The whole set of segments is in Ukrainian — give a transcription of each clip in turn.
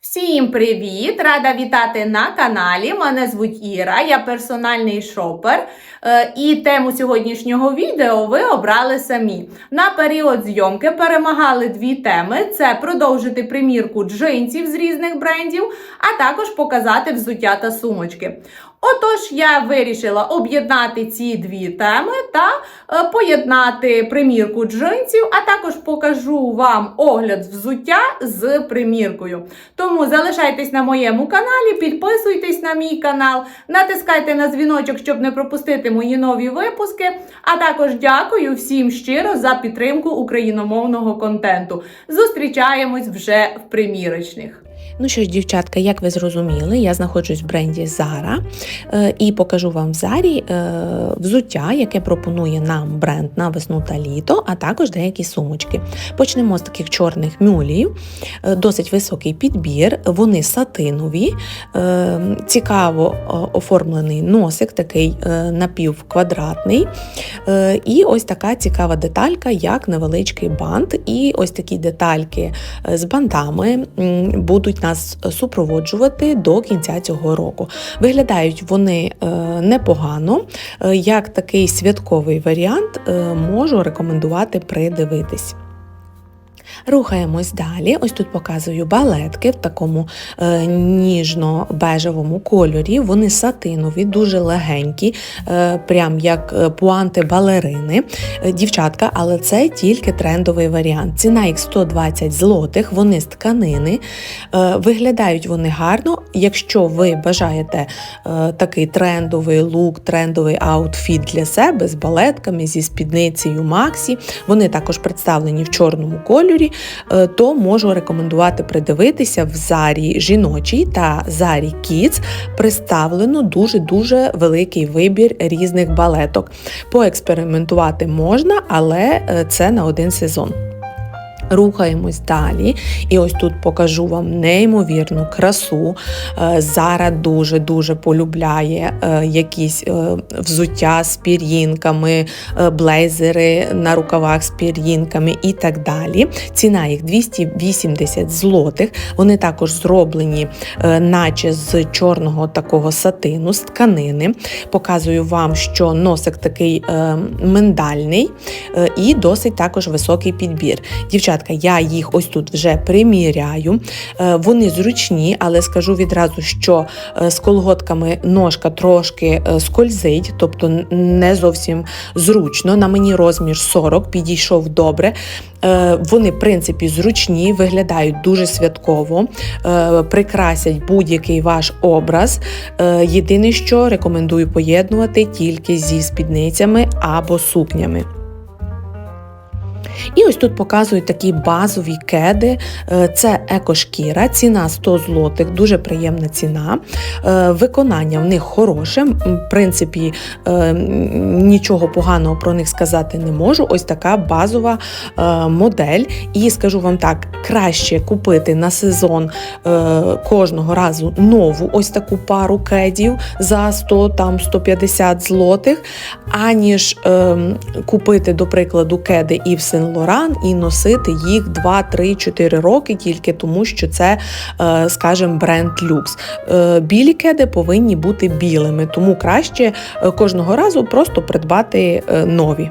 Всім привіт! Рада вітати на каналі. Мене звуть Іра, я персональний шопер. Е, І тему сьогоднішнього відео ви обрали самі. На період зйомки перемагали дві теми: це продовжити примірку джинсів з різних брендів, а також показати взуття та сумочки. Отож, я вирішила об'єднати ці дві теми та е, поєднати примірку джинсів, а також покажу вам огляд взуття з приміркою. Тому залишайтесь на моєму каналі, підписуйтесь на мій канал, натискайте на дзвіночок, щоб не пропустити мої нові випуски. А також дякую всім щиро за підтримку україномовного контенту. Зустрічаємось вже в примірочних. Ну що ж, дівчатка, як ви зрозуміли, я знаходжусь в бренді Zara е, і покажу вам в Зарі е, взуття, яке пропонує нам бренд на весну та літо, а також деякі сумочки. Почнемо з таких чорних мюлів, е, досить високий підбір, вони сатинові, цікаво оформлений носик, такий напівквадратний. І ось така цікава деталька, як невеличкий бант. І ось такі детальки з бантами м, будуть нас супроводжувати до кінця цього року. Виглядають вони е, непогано. Е, Як такий святковий варіант, е, можу рекомендувати придивитись. Рухаємось далі. Ось тут показую балетки в такому е, ніжно-бежевому кольорі. Вони сатинові, дуже легенькі, е, прям як е, пуанти балерини. Е, дівчатка, але це тільки трендовий варіант. Ціна їх 120 злотих, вони з тканини. Е, виглядають вони гарно. Якщо ви бажаєте е, такий трендовий лук, трендовий аутфіт для себе з балетками, зі спідницею Максі, вони також представлені в чорному кольорі, е, то можу рекомендувати придивитися в зарі жіночій та зарі Kids представлено дуже-дуже великий вибір різних балеток. Поекспериментувати можна, але е, це на один сезон. Рухаємось далі, і ось тут покажу вам неймовірну красу. Е, Зара дуже-дуже полюбляє е, якісь е, взуття з пір'їнками, блейзери на рукавах з пір'їнками і так далі. Ціна їх 280 злотих. Вони також зроблені, наче з чорного такого сатину, з тканини. Показую вам, що носик такий миндальний і досить також високий підбір. Дівчатка, я їх ось тут вже приміряю. Е, Вони зручні, але скажу відразу, що е, з колготками ножка трошки е, скользить, тобто не зовсім зручно. На мені розмір 40, підійшов добре. Вони, в принципі, зручні, виглядають дуже святково, прикрасять будь-який ваш образ. Єдине, що рекомендую поєднувати тільки зі спідницями або сукнями. І ось тут показують такі базові кеди. Е, Це екошкіра, ціна 100 злотих, дуже приємна ціна. Е, Виконання в них хороше. В принципі, е, нічого поганого про них сказати не можу. Ось така базова модель. І скажу вам так, краще купити на сезон кожного разу нову ось таку пару кедів за 100 там 150 злотих, аніж ем, купити, до прикладу, кеди і Ів Лоран і носити їх 2, 3, 4 роки тільки тому, що це, е, скажімо, бренд люкс. Е, Білі кеди повинні бути білими, тому краще е, кожного разу просто придбати нові.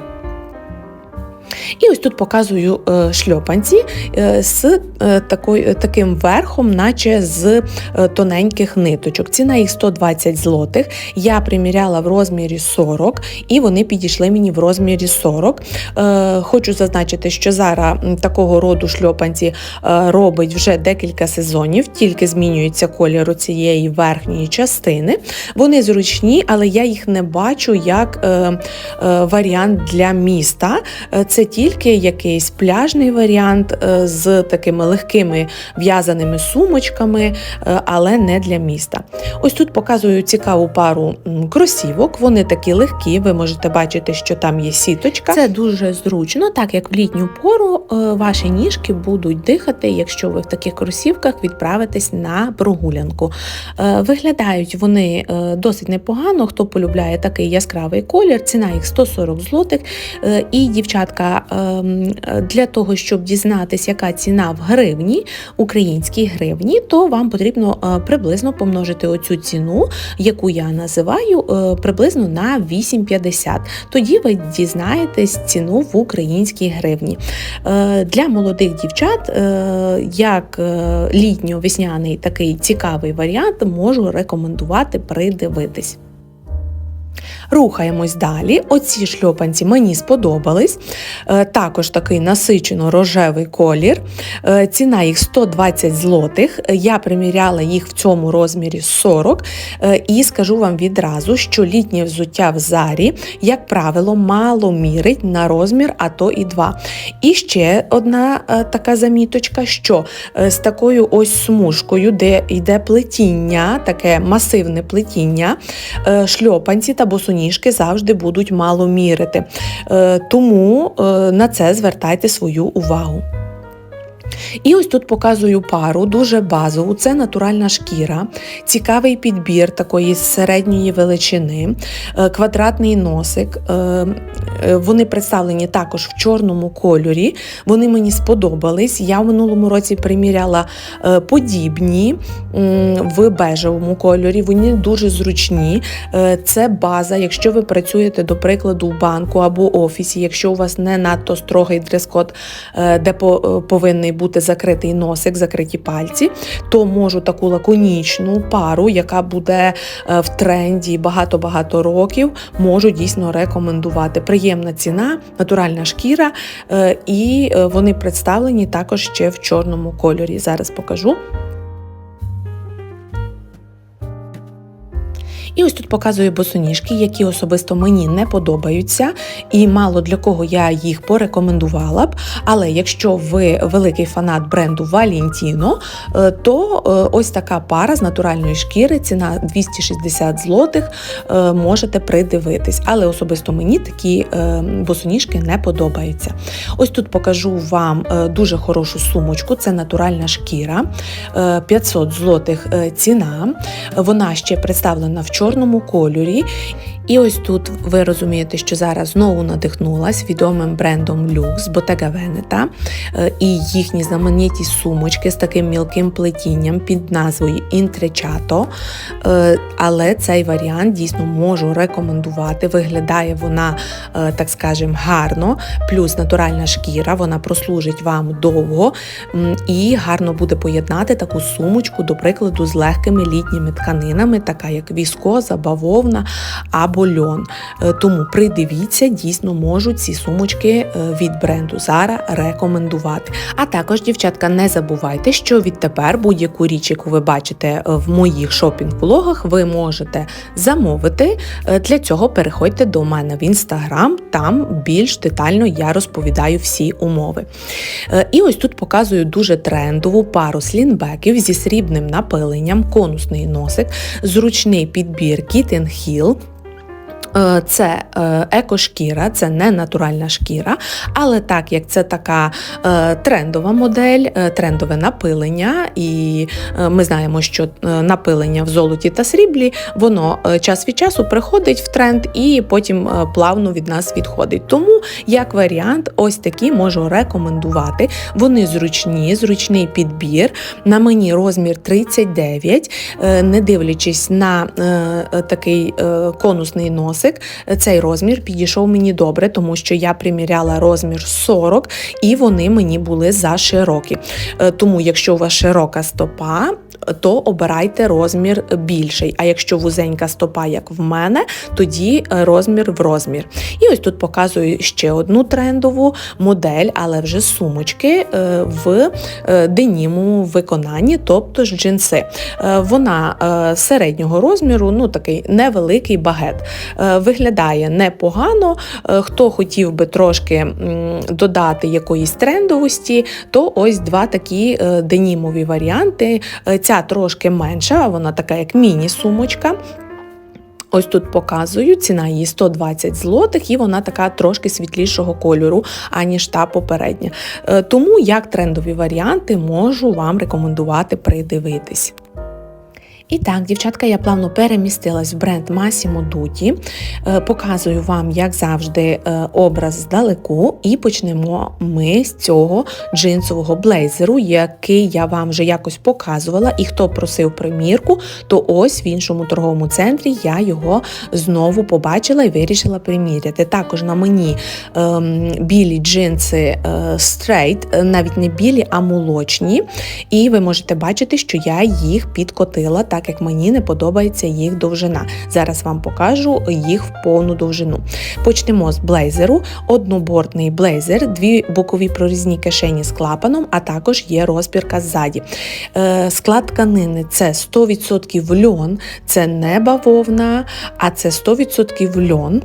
І ось тут показую е, шльопанці е, з е, таким верхом, наче з тоненьких ниточок. Ціна їх 120 злотих. Я приміряла в розмірі 40, і вони підійшли мені в розмірі 40. Е, Хочу зазначити, що зараз такого роду шльопанці робить вже декілька сезонів, тільки змінюється колір цієї верхньої частини. Вони зручні, але я їх не бачу як варіант для міста. Е, Тільки якийсь пляжний варіант е, з такими легкими в'язаними сумочками, е, але не для міста. Ось тут показую цікаву пару кросівок. Вони такі легкі. Ви можете бачити, що там є сіточка. Це дуже зручно, так як в літню пору е, ваші ніжки будуть дихати, якщо ви в таких кросівках відправитесь на прогулянку. Виглядають вони досить непогано. Хто полюбляє такий яскравий колір, ціна їх 140 злотих. І дівчатка, дівчатка, ем, для того, щоб дізнатися, яка ціна в гривні, українській гривні, то вам потрібно е, приблизно помножити оцю ціну, яку я називаю, е, приблизно на 8,50. Тоді ви дізнаєтесь ціну в українській гривні. Е, Для молодих дівчат, як літньо-весняний такий цікавий варіант, можу рекомендувати придивитись. Рухаємось далі. Оці шльопанці мені сподобались. Е, Також такий насичено рожевий колір. Е, Ціна їх 120 злотих. Я приміряла їх в цьому розмірі 40. Е, І скажу вам відразу, що літнє взуття в зарі, як правило, мало мірить на розмір, а то і два. І ще одна така заміточка, що з такою ось смужкою, де йде плетіння, таке масивне плетіння, шльопанці та босоніжки завжди будуть мало мірити. Е, Тому е, на це звертайте свою увагу. І ось тут показую пару, дуже базову. Це натуральна шкіра, цікавий підбір такої середньої величини, е, квадратний носик. Е, е, Вони представлені також в чорному кольорі. Вони мені сподобались. Я в минулому році приміряла подібні в бежевому кольорі. Вони дуже зручні. Це база, якщо ви працюєте, до прикладу, в банку або офісі, якщо у вас не надто строгий дрес-код, де повинний бути закритий носик, закриті пальці, то можу таку лаконічну пару, яка буде е, в тренді багато-багато років, можу дійсно рекомендувати. Приємна ціна, натуральна шкіра, е, і е, вони представлені також ще в чорному кольорі. Зараз покажу. І ось тут показую босоніжки, які особисто мені не подобаються, і мало для кого я їх порекомендувала б. Але якщо ви великий фанат бренду Valentino, е, то е, ось така пара з натуральної шкіри, ціна 260 злотих, е, можете придивитись. Але особисто мені такі босоніжки не подобаються. Ось тут покажу вам дуже хорошу сумочку, це натуральна шкіра, е, 500 злотих ціна. Вона ще представлена в чорному кольорі. І ось тут ви розумієте, що зараз знову надихнулась відомим брендом Lux Bottega Veneta е, і їхні знамениті сумочки з таким мілким плетінням під назвою. Е, Але цей варіант дійсно можу рекомендувати. Виглядає вона, е, так скажем, гарно, плюс натуральна шкіра, вона прослужить вам довго і гарно буде поєднати таку сумочку, до прикладу, з легкими літніми тканинами, така як віскоза, бавовна або льон. Е, Тому придивіться, дійсно можу ці сумочки е, від бренду Zara рекомендувати. А також, дівчатка, не забувайте, що відтепер будь-яку річ, яку ви бачите е, в моїх шопінг-влогах, ви можете замовити. Для цього переходьте до мене в інстаграм, там більш детально я розповідаю всі умови. І ось тут показую дуже трендову пару слінбеків зі срібним напиленням, конусний носик, зручний підбір Kitten Hill. Е, Це е, екошкіра, це не натуральна шкіра, але так як це така е, трендова модель, е, трендове напилення, і е, ми знаємо, що е, напилення в золоті та сріблі, воно е, час від часу приходить в тренд і потім е, плавно від нас відходить. Тому, як варіант, ось такі можу рекомендувати. Вони зручні, зручний підбір. На мені розмір 39, е, не дивлячись на е, е, такий е, конусний носик, е, цей розмір підійшов мені добре, тому що я приміряла розмір 40 і вони мені були за широкі. Е, Тому, якщо у вас широка стопа, то обирайте розмір більший. А якщо вузенька стопа, як в мене, тоді е, розмір в розмір. І ось тут показую ще одну трендову модель, але вже сумочки е, в денімовому виконанні, тобто ж джинси. Вона середнього розміру, ну такий невеликий багет. Виглядає непогано. Е, Хто хотів би трошки додати якоїсь трендовості, то ось два такі е, денімові варіанти. Е, Ця трошки менша, вона така як міні-сумочка. Ось тут показую, ціна її 120 злотих, і вона така трошки світлішого кольору, аніж та попередня. Тому як трендові варіанти можу вам рекомендувати придивитись. І так, дівчатка, я плавно перемістилась в бренд Massimo Dutti. Е, Показую вам, як завжди, е, образ здалеку, і почнемо ми з цього джинсового блейзеру, який я вам вже якось показувала. І хто просив примірку, то ось в іншому торговому центрі я його знову побачила і вирішила приміряти. Також на мені ем, білі джинси straight, е, навіть не білі, а молочні. І ви можете бачити, що я їх підкотила, так як мені не подобається їх довжина. Зараз вам покажу їх в повну довжину. Почнемо з блейзеру. Однобортний блейзер, дві бокові прорізні кишені з клапаном, а також є розпірка ззаді. Е, склад тканини це 100% льон, це не бавовна, а це 100% льон.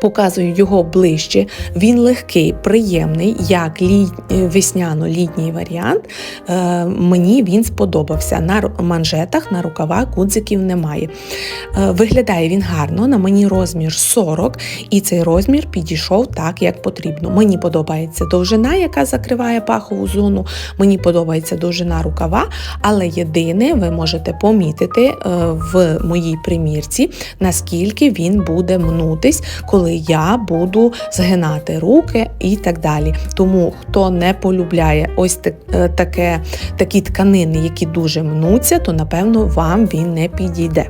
Показую його ближче. Він легкий, приємний, як лі... весняно-літній варіант. Е, мені він сподобався. На манжетах, на рукавах гудзиків немає. Е, виглядає він гарно, на мені розмір 40, і цей розмір підійшов так, як потрібно. Мені подобається довжина, яка закриває пахову зону. Мені подобається довжина рукава, але єдине, ви можете помітити е, в моїй примірці, наскільки він буде мнутись, коли я буду згинати руки і так далі. Тому хто не полюбляє ось е, таке, такі тканини, які дуже мнуться, то напевно вам він не підійде.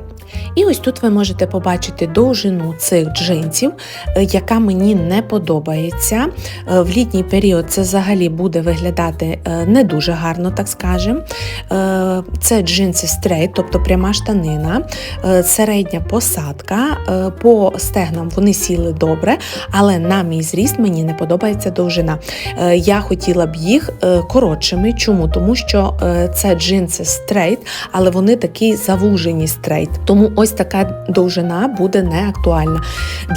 І ось тут ви можете побачити довжину цих джинсів, е, яка мені не подобається. Е, В літній період це взагалі буде виглядати е, не дуже гарно, так скажемо. Це джинси стрейт, тобто пряма штанина, середня посадка. По стегнам вони сіли добре, але на мій зріст мені не подобається довжина. Я хотіла б їх коротшими. Чому? Тому що це джинси стрейт, але вони такі завужені стрейт. Тому ось така довжина буде не актуальна.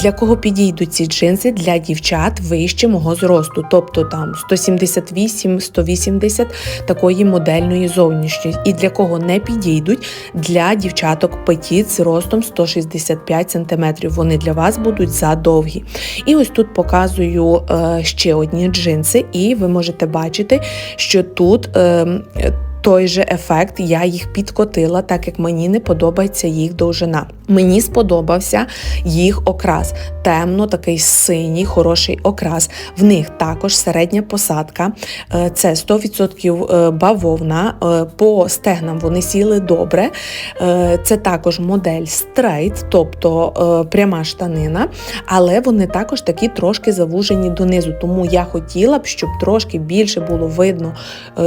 Для кого підійдуть ці джинси? Для дівчат вище мого зросту, тобто там 178-180 такої модельної зовнішньості. І для кого не підійдуть? Для дівчаток петіт з ростом 165 см. Вони для вас будуть задовгі. І ось тут показую е, ще одні джинси, і ви можете бачити, що тут. ем, той же ефект, я їх підкотила, так як мені не подобається їх довжина. Мені сподобався їх окрас. Темно, такий синій, хороший окрас. В них також середня посадка. Е, Це 100% е, бавовна. Е, По стегнам вони сіли добре. Це також модель стрейт, тобто пряма штанина, але вони також такі трошки завужені донизу. Тому я хотіла б, щоб трошки більше було видно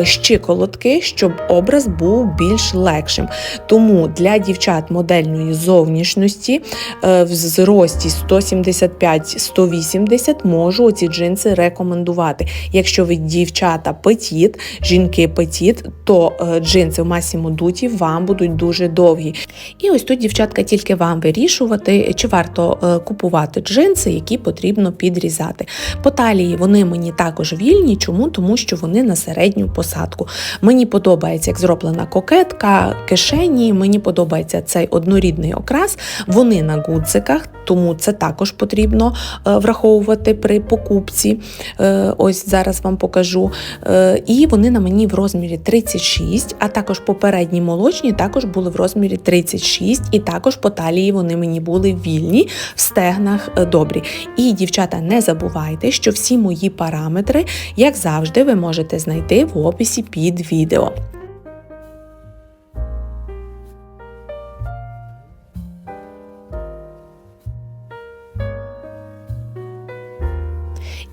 щиколотки, щоб образ був більш легшим. Тому для дівчат модельної зовнішності е, в зрості 175-180 можу ці джинси рекомендувати. Якщо ви дівчата петіт, жінки петіт, то е, джинси в Massimo Dutti вам будуть дуже довгі. І ось тут, дівчатка, тільки вам вирішувати, чи варто е, купувати джинси, які потрібно підрізати. По талії вони мені також вільні. Чому? Тому що вони на середню посадку. Мені подобається, як зроблена кокетка, кишені. Мені подобається цей однорідний окрас. Вони на гудзиках, тому це також потрібно е, враховувати при покупці. Е, Ось зараз вам покажу. Е, І вони на мені в розмірі 36, а також попередні молочні також були в розмірі 36, і також по талії вони мені були вільні, в стегнах добрі. І, дівчата, не забувайте, що всі мої параметри, як завжди, ви можете знайти в описі під відео.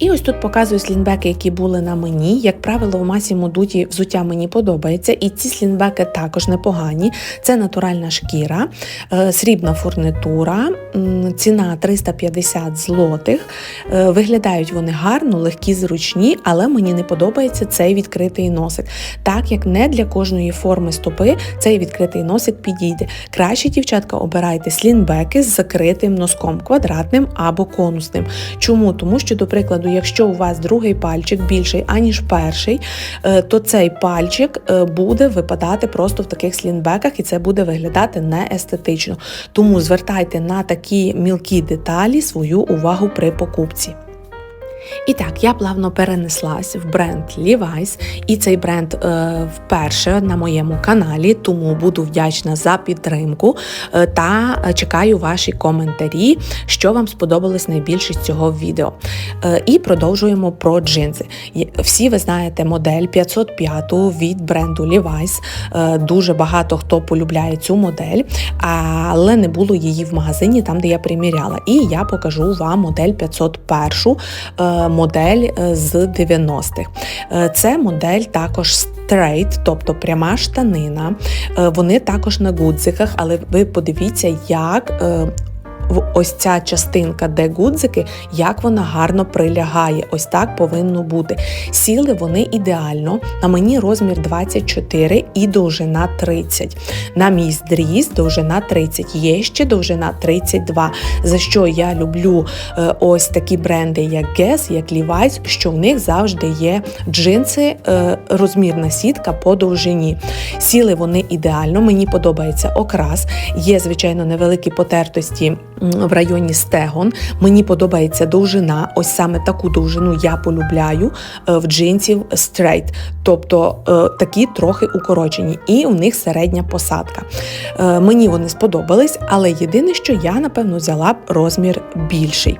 І ось тут показую слінбеки, які були на мені. Як правило, в Massimo Dutti взуття мені подобається, і ці слінбеки також непогані. Це натуральна шкіра, е, срібна фурнитура, ціна 350 злотих. Е, Виглядають вони гарно, легкі, зручні, але мені не подобається цей відкритий носик. Так як не для кожної форми стопи цей відкритий носик підійде. Краще, дівчатка, обирайте слінбеки з закритим носком, квадратним або конусним. Чому? Тому що, до прикладу, якщо у вас другий пальчик більший, аніж перший, е, то цей пальчик е, буде випадати просто в таких слінбеках, і це буде виглядати неестетично. Тому звертайте на такі мілкі деталі свою увагу при покупці. І так, я плавно перенеслась в бренд Levi's, і цей бренд е, вперше на моєму каналі, тому буду вдячна за підтримку е, та чекаю ваші коментарі, що вам сподобалось найбільше з цього відео. Е, і продовжуємо про джинси. Всі ви знаєте модель 505 від бренду Levi's. Е, дуже багато хто полюбляє цю модель, але не було її в магазині, там де я приміряла. І я покажу вам модель 501 е, модель е, з 90-х. Е, Це модель також стрейт, тобто пряма штанина. Е, Вони також на гудзиках, але ви подивіться, як. В- Ось ця частинка, де гудзики, як вона гарно прилягає. Ось так повинно бути. Сіли вони ідеально. На мені розмір 24 і довжина 30. На мій зріст довжина 30. Є ще довжина 32. За що я люблю е, ось такі бренди, як Guess, як Levi's, що в них завжди є джинси, е, розмірна сітка по довжині. Сіли вони ідеально, мені подобається окрас. Є, звичайно, невеликі потертості в районі стегон. Мені подобається довжина. Ось саме таку довжину я полюбляю е, в джинсів стрейт, тобто е, такі трохи укорочені, і у них середня посадка. Е, Мені вони сподобались, але єдине, що я напевно взяла б розмір більший.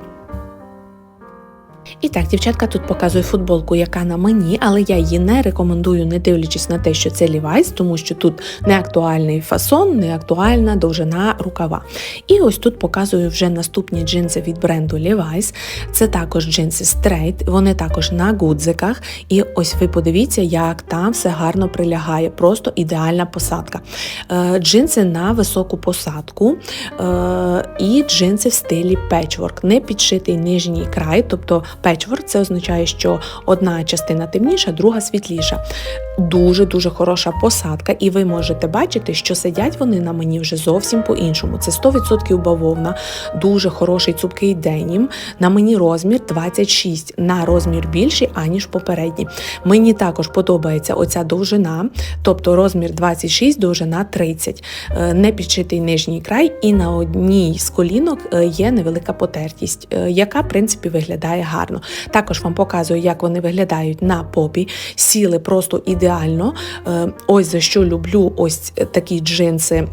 І так, дівчатка тут показує футболку, яка на мені, але я її не рекомендую, не дивлячись на те, що це Levi's, тому що тут не актуальний фасон, не актуальна довжина рукава. І ось тут показую вже наступні джинси від бренду Levi's. Це також джинси Straight, вони також на гудзиках. І ось ви подивіться, як там все гарно прилягає, просто ідеальна посадка. Е, Джинси на високу посадку е, і джинси в стилі печворк, не підшитий нижній край, тобто це означає, що одна частина темніша, друга світліша. Дуже дуже хороша посадка, і ви можете бачити, що сидять вони на мені вже зовсім по-іншому. Це 100% бавовна, дуже хороший цупкий денім. На мені розмір 26, на розмір більший, аніж попередній. Мені також подобається оця довжина, тобто розмір 26, довжина 30, Е, не підшитий нижній край, і на одній з колінок е, є невелика потертість, е, яка в принципі виглядає гарно. Також вам показую, як вони виглядають на попі. Сіли просто ідеально. Е, Ось за що люблю ось такі джинси.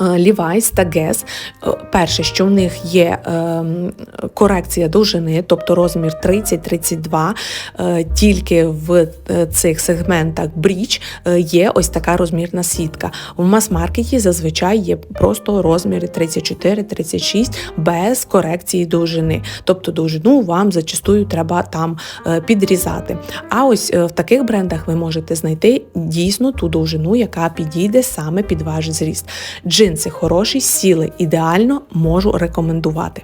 Е, Levi's та Guess. Е, Перше, що в них є ем, корекція довжини, тобто розмір 30-32, е, тільки в е, цих сегментах бріч е, є ось така розмірна сітка. У мас-маркеті зазвичай є просто розміри 34-36 без корекції довжини. Тобто довжину вам зачастую треба там е, підрізати. А ось е, в таких брендах ви можете знайти дійсно ту довжину, яка підійде саме під ваш зріст. Джинси хороші, сіли ідеально, можу рекомендувати.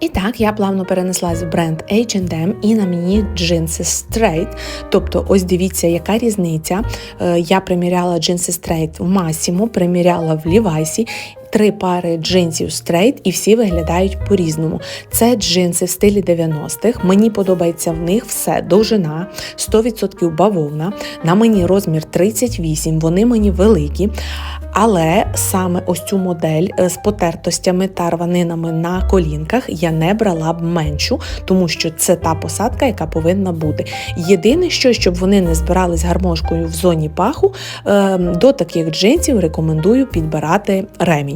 І так, я плавно перенеслась в бренд H&M і на мені джинси Straight. Тобто, ось дивіться, яка різниця. Е, Я приміряла джинси Straight в Massimo, приміряла в Levi's, три пари джинсів Straight і всі виглядають по-різному. Це джинси в стилі 90-х. Мені подобається в них все довжина, 100% бавовна. На мені розмір 38, вони мені великі. Але саме ось цю модель е, з потертостями та рванинами на колінках я не брала б меншу, тому що це та посадка, яка повинна бути. Єдине, що щоб вони не збирались гармошкою в зоні паху, е, до таких джинсів рекомендую підбирати ремінь.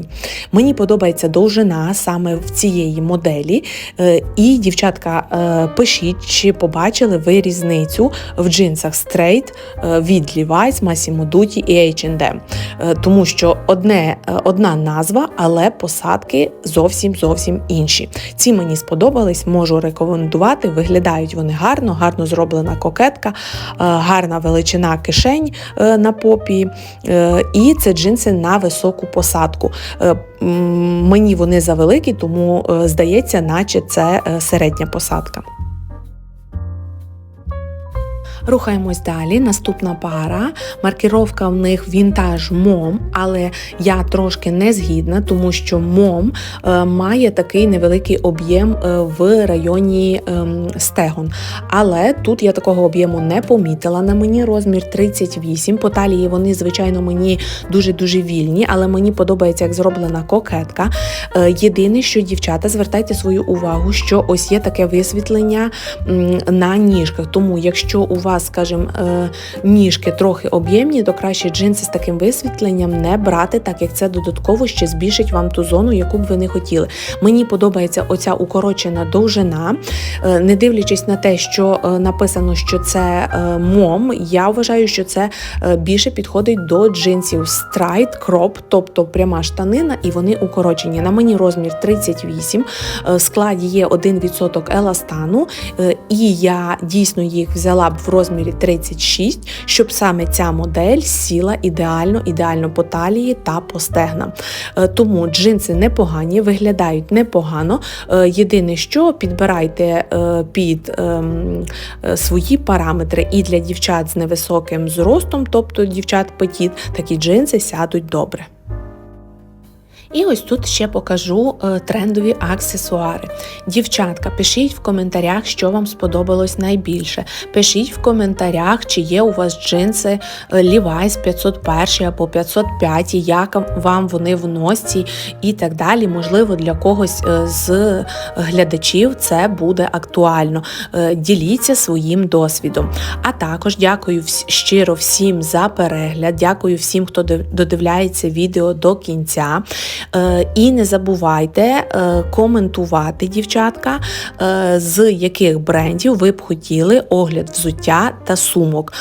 Мені подобається довжина саме в цієї моделі. Е, І, дівчатка, е, пишіть, чи побачили ви різницю в джинсах е, від Levi's, Massimo Dutti і H&M. Е, Тому що одне, одна назва, але посадки зовсім зовсім інші. Ці мені сподобались, можу рекомендувати. Виглядають вони гарно, гарно зроблена кокетка, гарна величина кишень на попі. І це джинси на високу посадку. Е, Мені вони завеликі, тому е, здається, наче це е, середня посадка. Рухаємось далі. Наступна пара. Маркіровка в них вінтаж мом, але я трошки не згідна, тому що мом е, має такий невеликий об'єм е, в районі ем, стегон. Але тут я такого об'єму не помітила. На мені розмір 38. По талії вони, звичайно, мені дуже-дуже вільні, але мені подобається, як зроблена кокетка. Е, Єдине, що дівчата, звертайте свою увагу, що ось є таке висвітлення на ніжках. Тому, якщо у вас, скажімо, е, ніжки трохи об'ємні, то краще джинси з таким висвітленням не брати, так як це додатково ще збільшить вам ту зону, яку б ви не хотіли. Мені подобається оця укорочена довжина, Е, не дивлячись на те, що е, написано, що це мом, я вважаю, що це більше підходить до джинсів страйт, кроп, тобто пряма штанина, і вони укорочені. На мені розмір 38, е, в складі є 1% еластану, і я дійсно їх взяла б в розмірі 36, щоб саме ця модель сіла ідеально, ідеально по талії та по стегнам. Е, Тому джинси непогані, виглядають непогано. Е, Єдине, що підбирайте е, під ем, свої параметри і для дівчат з невисоким зростом, тобто дівчат петіт, такі джинси сядуть добре. І ось тут ще покажу е, трендові аксесуари. Дівчатка, пишіть в коментарях, що вам сподобалось найбільше. Пишіть в коментарях, чи є у вас джинси е, Levi's 501 або 505, як вам вони в носі і так далі. Можливо, для когось е, з глядачів це буде актуально. Діліться своїм досвідом. А також дякую щиро всім за перегляд. Дякую всім, хто додивляється відео до кінця. Е, І не забувайте е, коментувати, дівчатка, е, з яких брендів ви б хотіли огляд взуття та сумок.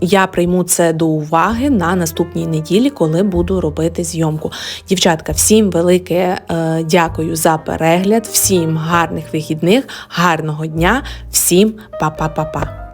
Я прийму це до уваги на наступній неділі, коли буду робити зйомку. Дівчатка, всім велике дякую за перегляд, всім гарних вихідних, гарного дня, всім па-па-па-па.